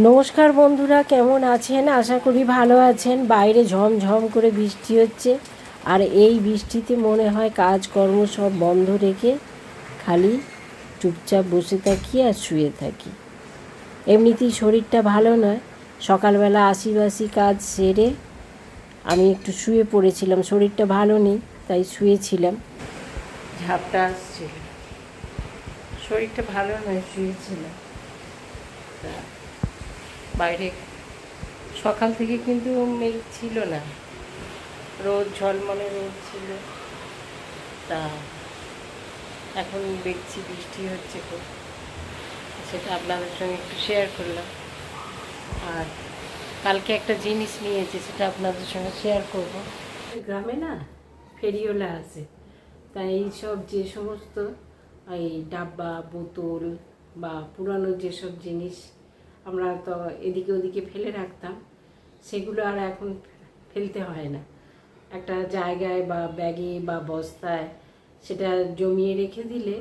নমস্কার বন্ধুরা, কেমন আছেন? আশা করি ভালো আছেন। বাইরে ঝমঝম করে বৃষ্টি হচ্ছে। আর এই বৃষ্টিতে মনে হয় কাজকর্ম সব বন্ধ রেখে খালি চুপচাপ বসে থাকি আর শুয়ে থাকি। এমনিতেই শরীরটা ভালো নয়। সকালবেলা আশিবাসি কাজ সেরে আমি একটু শুয়ে পড়েছিলাম। শরীরটা ভালো নেই, তাই শুয়েছিলাম। ঝাপটা আসছিল। শরীরটা ভালো নয়, শুয়েছিলাম। বাইরে। সকাল থেকে কিন্তু মেঘ ছিল না। রোদ, ঝলমলে রোদ ছিল। তা এখন দেখছি বৃষ্টি হচ্ছে খুব। সেটা আপনাদের সঙ্গে একটু শেয়ার করলাম। আর কালকে একটা জিনিস নিয়েছি, সেটা আপনাদের সঙ্গে শেয়ার করব। গ্রামে না ফেরিওলা আছে। তাই এইসব যে সমস্ত, এই ডাব্বা, বোতল বা পুরানো যেসব জিনিস আমরা তো এদিকে ওদিকে ফেলে রাখতাম, সেগুলো আর এখন ফেলতে হয় না। একটা জায়গায় বা ব্যাগে বা বস্তায় সেটা জমিয়ে রেখে দিলে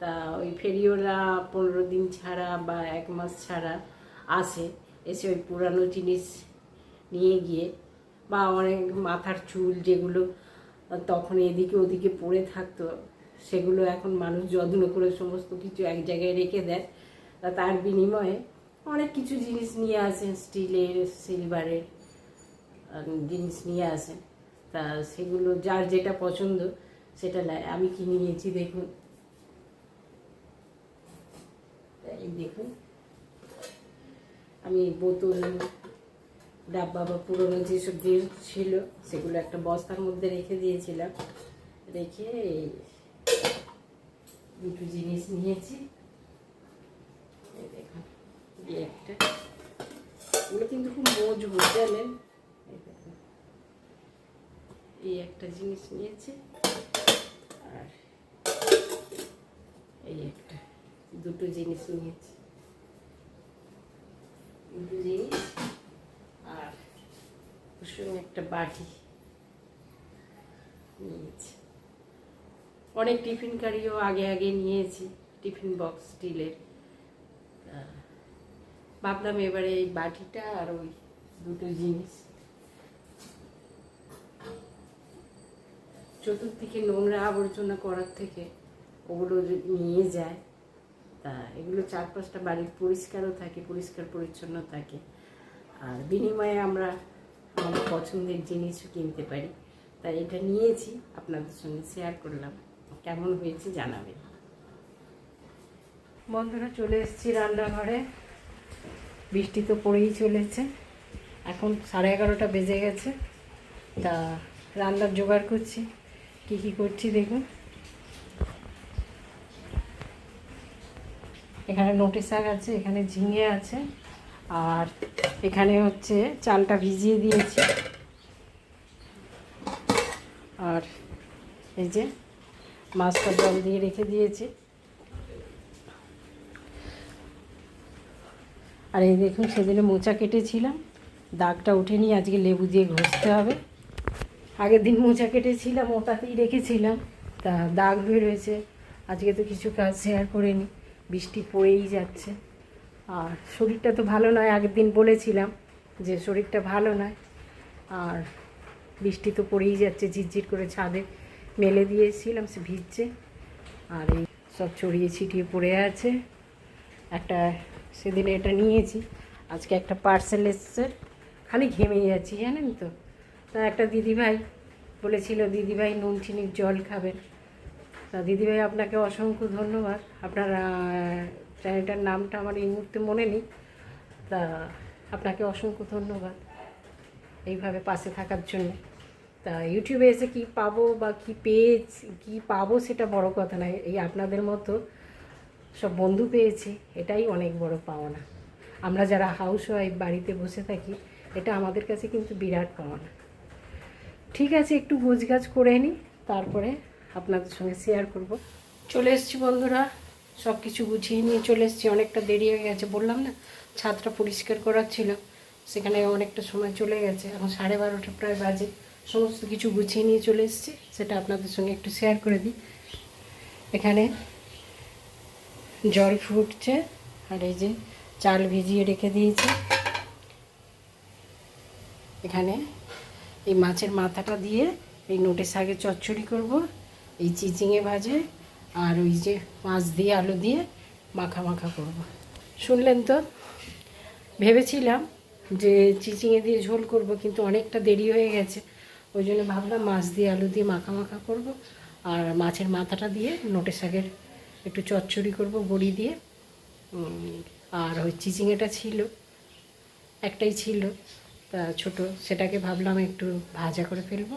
তা ওই ফেরিওলা পনেরো দিন ছাড়া বা এক মাস ছাড়া আসে, এসে ওই পুরানো জিনিস নিয়ে গিয়ে বা অনেক মাথার চুল যেগুলো তখন এদিকে ওদিকে পড়ে থাকতো, সেগুলো এখন মানুষ যত্ন করে সমস্ত কিছু এক জায়গায় রেখে দেয়। তার বিনিময়ে অনেক কিছু জিনিস নিয়ে আসেন স্টিলের সিলভারের জিনিস নিয়ে আসেন তা সেগুলো যার যেটা পছন্দ, সেটা আমি কি নিয়েছি, দেখুন। এই দেখুন। আমি বোতল, ডাব্বা বা পুরোনো যেসব জিনিস ছিল, সেগুলো একটা বস্তার মধ্যে রেখে দিয়েছিলাম। রেখে দুটো জিনিস নিয়েছি। এই একটা কিন্তু খুব মজবুত, জানেন? এই একটা জিনিস নিয়েছি, আর এই একটা, দুটো জিনিস নিয়েছি। দুটো জিনিস, আর ওর সঙ্গে একটা বাটি নিয়েছি। অনেক টিফিন কারিও আগে আগে নিয়েছি, টিফিন বক্স, স্টিলের। ভাবলাম এবারে এই বাটিটা আর ওই দুটো জিনিস। চতুর্দিকে নোংরা আবর্জনা করার থেকে ওগুলো নিয়ে যায়, তা এগুলো চারপাশটা বাড়ির পরিষ্কারও থাকে, পরিষ্কার পরিচ্ছন্ন থাকে। আর বিনিময়ে আমরা আমাদের পছন্দের জিনিসও কিনতে পারি। তাই এটা নিয়েছি, আপনাদের সঙ্গে শেয়ার করলাম। কেমন হয়েছে জানাবেন। বন্ধুরা চলে এসেছি রান্নাঘরে। বৃষ্টি তো পড়েই চলেছে। এখন সাড়ে এগারোটা বেজে গেছে। তা রান্নার জোগাড় করছি। কি কি করছি দেখুন। এখানে নোটে শাক আছে, এখানে ঝিঙে আছে, আর এখানে হচ্ছে চালটা ভিজিয়ে দিয়েছি। আর এই যে মাছটা জল দিয়ে রেখে দিয়েছি। আর এই দেখুন, সেদিনে মোচা কেটেছিলাম। দাগটা ওঠেনি আজকে লেবু দিয়ে ঘষতে হবে। আগের দিন মোচা কেটেছিলাম, ওটাতেই রেখেছিলাম। তা দাগ হয়ে রয়েছে আজকে তো কিছু কাজ শেয়ার করিনি। বৃষ্টি পড়েই যাচ্ছে। আর শরীরটা তো ভালো নয়, আগের দিন বলেছিলাম যে শরীরটা ভালো নয়। আর বৃষ্টি তো পড়েই যাচ্ছে, ঝিরঝির করে ছাদে মেলে দিয়েছিলাম, সে ভিজছে। আর এই সব ছড়িয়ে ছিটিয়ে পড়ে আছে। একটা সেদিনে এটা নিয়েছি। আজকে একটা পার্সেল এসছে। খালি ঘেমে যাচ্ছি জানেন তো? তা একটা দিদিভাই বলেছিল, দিদিভাই নুন চিনির জল খাবেন। তা দিদিভাই আপনাকে অসংখ্য ধন্যবাদ। আপনার চ্যানেলটার নামটা আমার এই মুহূর্তে মনে নেই। তা আপনাকে অসংখ্য ধন্যবাদ এইভাবে পাশে থাকার জন্য। তা ইউটিউবে এসে কি পাবো বা কি পেজ কি পাবো সেটা বড় কথা নয়। এই আপনাদের মতো সব বন্ধু পেয়েছি, এটাই অনেক বড় পাওনা। আমরা যারা হাউস ওয়াইফ বাড়িতে বসে থাকি, এটা আমাদের কাছে কিন্তু বিরাট পাওনা। ঠিক আছে, একটু গোছগাছ করে নিই, তারপরে আপনাদের সঙ্গে শেয়ার করব। চলে এসেছি বন্ধুরা সব কিছু গুছিয়ে নিয়ে চলে এসেছি। অনেকটা দেরি হয়ে গেছে, বললাম না, ছাদটা পরিষ্কার করার ছিল। সেখানে অনেকটা সময় চলে গেছে, এখন সাড়ে বারোটা প্রায় বাজে। সমস্ত কিছু গুছিয়ে নিয়ে চলে এসেছি, সেটা আপনাদের সঙ্গে একটু শেয়ার করে দিই। এখানে জল ফুটছে, আর এই যে চাল ভিজিয়ে রেখে দিয়েছি। এখানে এই মাছের মাথাটা দিয়ে এই নোটে শাকের চচ্চড়ি করব, এই চিচিঙে ভাজে, আর ওই যে মাছ দিয়ে, আলু দিয়ে মাখা মাখা করব। শুনলেন তো? ভেবেছিলাম যে চিচিঙে দিয়ে ঝোল করব, কিন্তু অনেকটা দেরি হয়ে গেছে। ওই জন্য ভাবলাম মাছ দিয়ে, আলু দিয়ে মাখা মাখা করব, আর মাছের মাথাটা দিয়ে নোটে শাকের একটু চচ্চড়ি করব, বড়ি দিয়ে। আর ওই চিচিঙেটা ছিল, একটাই ছিল। তা ছোট, সেটাকে ভাবলাম একটু ভাজা করে ফেলব।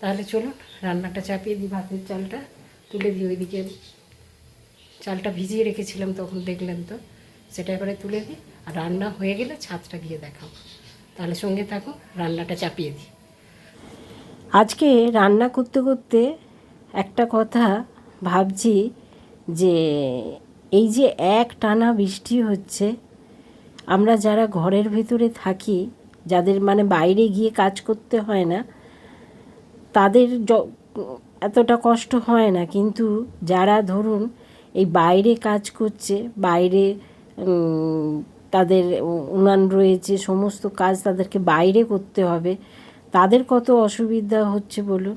তাহলে চলুন, রান্নাটা চাপিয়ে দিই ভাতের চালটা, তুলে দিই ওইদিকে। চালটা ভিজিয়ে রেখেছিলাম তখন, দেখলেন তো। সেটা এবারে তুলে দিই, আর রান্না হয়ে গেলে ছাদটা গিয়ে দেখাবো। তাহলে সঙ্গে থাকুন, রান্নাটা চাপিয়ে দিই। আজকে রান্না করতে করতে একটা কথা ভাবছি যে এই যে এক টানা বৃষ্টি হচ্ছে, আমরা যারা ঘরের ভিতরে থাকি, যাদের মানে বাইরে গিয়ে কাজ করতে হয় না, তাদের এতটা কষ্ট হয় না। কিন্তু যারা ধরুন এই বাইরে কাজ করছে, বাইরে তাদের উনান রয়েছে, সমস্ত কাজ তাদেরকে বাইরে করতে হবে, তাদের কত অসুবিধা হচ্ছে বলুন?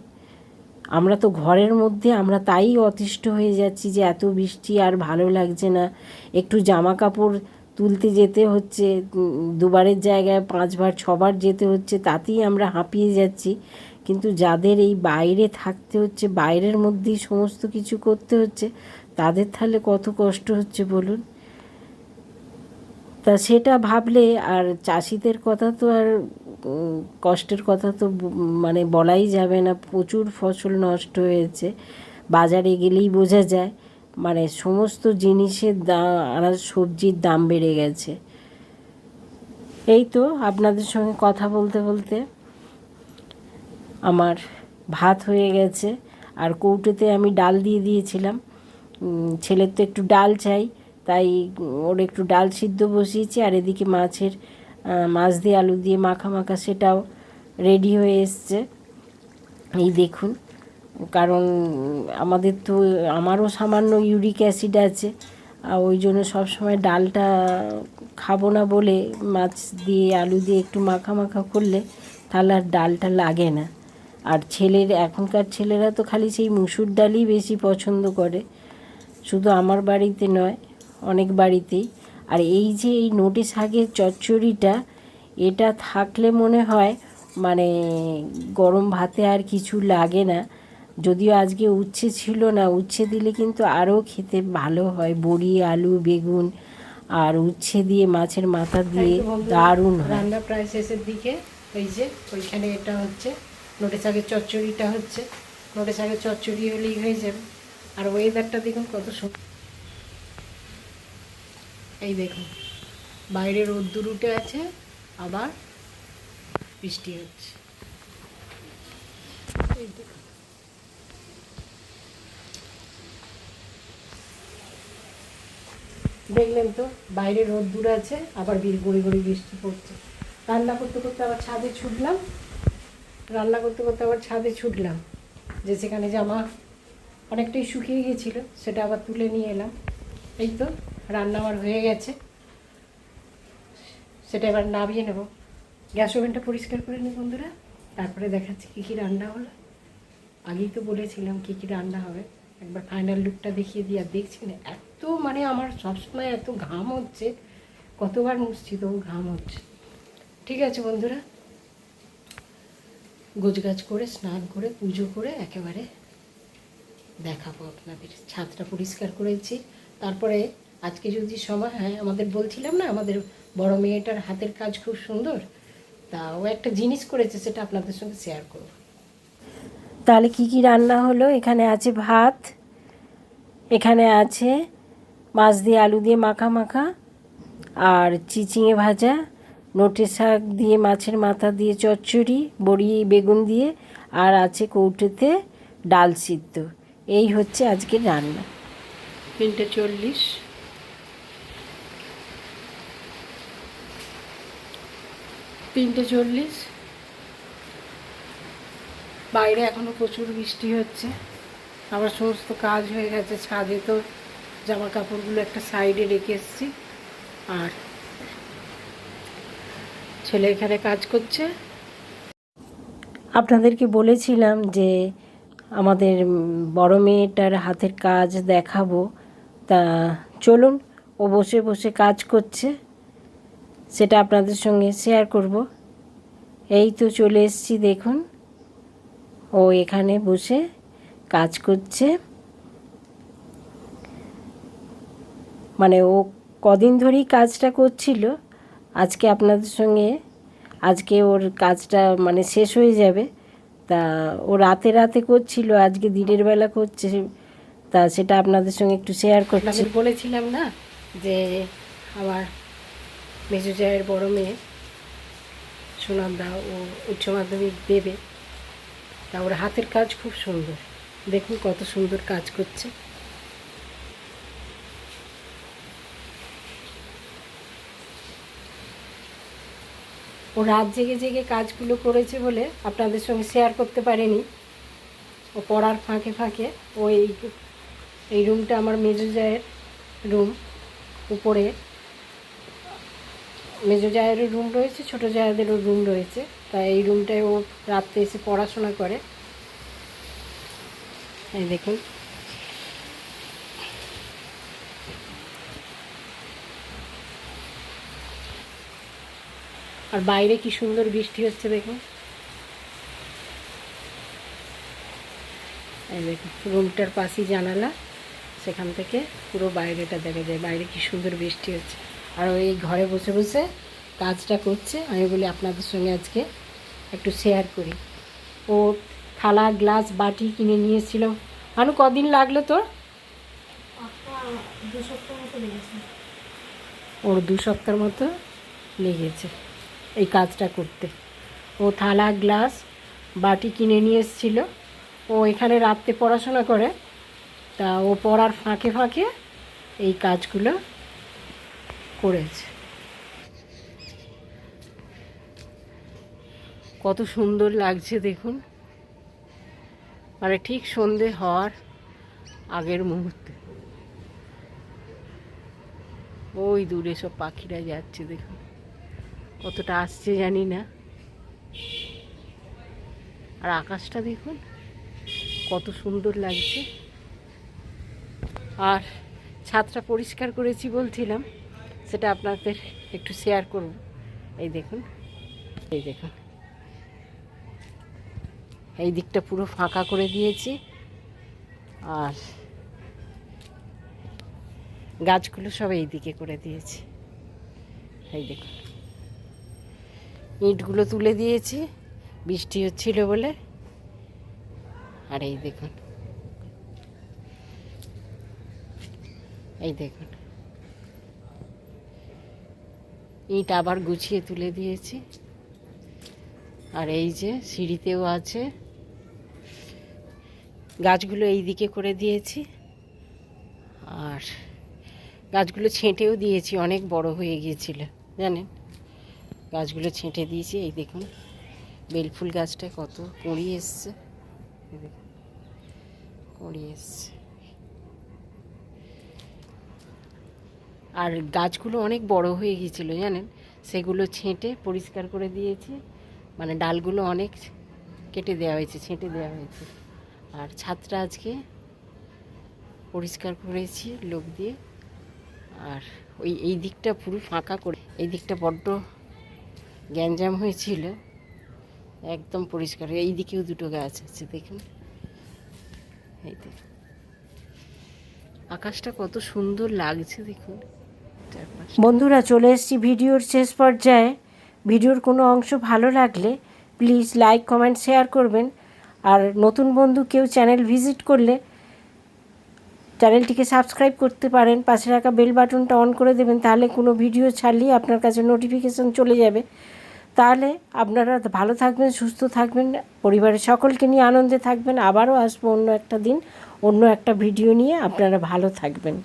আমরা তো ঘরের মধ্যে, আমরা তাই অতিষ্ঠ হয়ে যাচ্ছি যে এত বৃষ্টি আর ভালো লাগছে না। একটু জামা কাপড় তুলতে যেতে হচ্ছে দুবারের জায়গায় পাঁচবার, ছবার যেতে হচ্ছে, তাতেই আমরা হাঁপিয়ে যাচ্ছি। কিন্তু যাদের এই বাইরে থাকতে হচ্ছে, বাইরের মধ্যেই সমস্ত কিছু করতে হচ্ছে, তাদের তাহলে কত কষ্ট হচ্ছে বলুন? তা সেটা ভাবলে আর চাষিদের কথা তো আর কষ্টের কথা তো মানে বলাই যাবে না। প্রচুর ফসল নষ্ট হয়েছে। বাজারে গেলেই বোঝা যায়। মানে সমস্ত জিনিসের দাম আনাজ সবজির দাম বেড়ে গেছে। এই তো আপনাদের সঙ্গে কথা বলতে বলতে আমার ভাত হয়ে গেছে। আর কৌটোতে আমি ডাল দিয়ে দিয়েছিলাম। ছেলের তো একটু ডাল চাই। তাই ওর একটু ডাল সিদ্ধ বসিয়েছি আর এদিকে মাছের মাছ দিয়ে আলু দিয়ে মাখা মাখা সেটাও রেডি হয়ে এসছে। এই দেখুন, কারণ আমাদের তো, আমারও সামান্য ইউরিক অ্যাসিড আছে, আর ওই জন্য সবসময় ডালটা খাব না বলে মাছ দিয়ে আলু দিয়ে একটু মাখা মাখা করলে তাহলে আর ডালটা লাগে না। আর ছেলের, এখনকার ছেলেরা তো খালি সেই মুসুর ডালই বেশি পছন্দ করে, শুধু আমার বাড়িতে নয় অনেক বাড়িতেই। আর এই যে এই নোটে শাকের চচ্চড়িটা এটা থাকলে মনে হয় মানে গরম ভাতে আর কিছু লাগে না। যদিও আজকে উচ্ছে ছিল না উচ্ছে দিলে কিন্তু আরও খেতে ভালো হয়। বড়ি আলু বেগুন আর উচ্ছে দিয়ে মাছের মাথা দিয়ে দারুণ রান্না প্রায় শেষের দিকে। এই যে ওইখানে এটা হচ্ছে। নোটে শাকের চচ্চড়িটা হচ্ছে। নোটে শাকের চচ্চড়ি হলেই হয়ে যাবে। আর ওয়েদারটা দেখুন কত সুন্দর এই দেখুন, বাইরে রোদ্দুর উঠে আছে, আবার বৃষ্টি হচ্ছে। এই দেখলেন তো, বাইরে রোদ্দুর আছে, আবার বীর গড়ি গড়ি বৃষ্টি পড়ছে। রান্না করতে করতে আবার ছাদে ছুটলাম। রান্না করতে করতে আবার ছাদে ছুটলাম, যে সেখানে জামা অনেকটাই শুকিয়ে গিয়েছিল, সেটা আবার তুলে নিয়ে এলাম। এই তো রান্না আমার হয়ে গেছে। সেটা এবার নামিয়ে নেব। গ্যাস ওভেনটা পরিষ্কার করে নিই বন্ধুরা। তারপরে দেখাচ্ছি কী কী রান্না হলো। আগেই তো বলেছিলাম কী কী রান্না হবে। একবার ফাইনাল লুকটা দেখিয়ে দিই। আর দেখছেন এত মানে আমার সবসময় এত ঘাম হচ্ছে। কতবার মুছছি তবু ঘাম হচ্ছে। ঠিক আছে বন্ধুরা। গোছগাছ করে, স্নান করে, পুজো করে একেবারে দেখাবো আপনাদের। ছাদটা পরিষ্কার করেছি। তারপরে আজকে যদি সময় হয় আমাদের বলছিলাম না আমাদের বড় মেয়েটার হাতের কাজ খুব সুন্দর তা ও একটা জিনিস করেছে সেটা আপনাদের সঙ্গে শেয়ার করব। তাহলে কি কি রান্না হলো? এখানে আছে ভাত এখানে আছে মাছ দিয়ে আলু দিয়ে মাখা মাখা আর চিচিঙে ভাজা নোটে শাক দিয়ে মাছের মাথা দিয়ে চচ্চড়ি বড়ি বেগুন দিয়ে আর আছে কৌটোতে ডাল সিদ্ধ। এই হচ্ছে আজকের রান্না। তিনটে চল্লিশ। তিনটে চল্লিশ। বাইরে এখনও প্রচুর বৃষ্টি হচ্ছে। আমার সমস্ত কাজ হয়ে গেছে, ছাদে তো জামা কাপড়গুলো একটা সাইডে রেখে এসেছি। আর ছেলে এখানে কাজ করছে। আপনাদেরকে বলেছিলাম যে আমাদের বড় মেয়েটার হাতের কাজ দেখাবো। তা চলুন, ও বসে বসে কাজ করছে। সেটা আপনাদের সঙ্গে শেয়ার করব। এই তো চলে এসেছি, দেখুন। ও এখানে বসে কাজ করছে। মানে ও কদিন ধরেই কাজটা করছিল। আজকে আপনাদের সঙ্গে, আজকে ওর কাজটা মানে শেষ হয়ে যাবে। তা ও রাতে রাতে করছিল, আজকে দিনের বেলা করছে। তা সেটা আপনাদের সঙ্গে একটু শেয়ার করছি। বলেছিলাম না যে আমার মেজো জায়ের বড় মেয়ে সুনন্দা ও উচ্চ মাধ্যমিক দেবে। তা ওর হাতের কাজ খুব সুন্দর। দেখুন কত সুন্দর কাজ করছে। ও রাত জেগে জেগে কাজগুলো করেছে বলে আপনাদের সঙ্গে শেয়ার করতে পারেনি। ও পড়ার ফাঁকে ফাঁকে ও এই এই রুমটা আমার মেজো জায়ের রুম উপরে মেজো জায়েরও রুম রয়েছে, ছোটো জায়েদেরও রুম রয়েছে। তাই এই রুমটায় ও রাত্রে এসে পড়াশোনা করে। এই দেখুন। আর বাইরে কি সুন্দর বৃষ্টি হচ্ছে দেখুন। দেখুন রুমটার পাশেই জানালা। সেখান থেকে পুরো বাইরেটা দেখা যায়। বাইরে কি সুন্দর বৃষ্টি হচ্ছে। আর ওই ঘরে বসে বসে কাজটা করছে। আমি বলি আপনাদের সঙ্গে আজকে একটু শেয়ার করি। ও থালা গ্লাস বাটি কিনে নিয়েছিল। আনু কদিন লাগল তোর? ওর দু সপ্তাহের মতো লেগেছে এই কাজটা করতে। ও থালা গ্লাস বাটি কিনে নিয়ে এসেছিল। ও এখানে রাত্রে পড়াশোনা করে। তা ও পড়ার ফাঁকে ফাঁকে এই কাজগুলো করেছে। কত সুন্দর লাগছে দেখুন। মানে ঠিক সন্ধে হওয়ার আগের মুহূর্তে। ওই দূরে সব পাখিরা যাচ্ছে দেখুন। কতটা আসছে জানি না। আর আকাশটা দেখুন, কত সুন্দর লাগছে। আর ছাদটা পরিষ্কার করেছি বলছিলাম। সেটা আপনাদের একটু শেয়ার করব। এই দেখুন এই দেখুন। এই দিকটা পুরো ফাঁকা করে দিয়েছি। আর গাছগুলো সব এই দিকে করে দিয়েছি। এই দেখুন। ইঁটগুলো তুলে দিয়েছি, বৃষ্টি হচ্ছিল বলে। আর এই দেখুন। এই দেখুন। ইট আবার গুছিয়ে তুলে দিয়েছি। আর এই যে সিঁড়িতেও আছে। গাছগুলো এই দিকে করে দিয়েছি। আর গাছগুলো ছেঁটেও দিয়েছি, অনেক বড় হয়ে গিয়েছিল, জানেন? গাছগুলো ছেঁটে দিয়েছি, এই দেখুন, বেলফুল গাছটায় কত, কুঁড়ি এসছে কুঁড়ি এসছে। আর গাছগুলো অনেক বড় হয়ে গিয়েছিল, জানেন? সেগুলো ছেঁটে পরিষ্কার করে দিয়েছি। মানে ডালগুলো অনেক কেটে দেওয়া হয়েছে, ছেঁটে দেওয়া হয়েছে। আর ছাদটা আজকে পরিষ্কার করেছি লোক দিয়ে। আর ওই, এই দিকটা পুরো ফাঁকা করে, এই দিকটা বড্ড গ্যাঞ্জাম হয়েছিল। একদম পরিষ্কার এই দিকেও দুটো গাছ আছে, দেখুন। এই দেখুন আকাশটা কত সুন্দর লাগছে, দেখুন। বন্ধুরা, চলে এসেছি ভিডিওর শেষ পর্যায়ে। ভিডিওর কোনো অংশ ভালো লাগলে প্লিজ লাইক কমেন্ট শেয়ার করবেন। আর নতুন বন্ধু কেউ চ্যানেল ভিজিট করলে চ্যানেলটিকে সাবস্ক্রাইব করতে পারেন, পাশে রাখা বেল বাটনটা অন করে দেবেন, তাহলে কোনো ভিডিও ছাড়লেই আপনার কাছে নোটিফিকেশান চলে যাবে। তাহলে আপনারা ভালো থাকবেন, সুস্থ থাকবেন, পরিবারের সকলকে নিয়ে আনন্দে থাকবেন। আবারও আসব অন্য একটা দিন, অন্য একটা ভিডিও নিয়ে। আপনারা ভালো থাকবেন।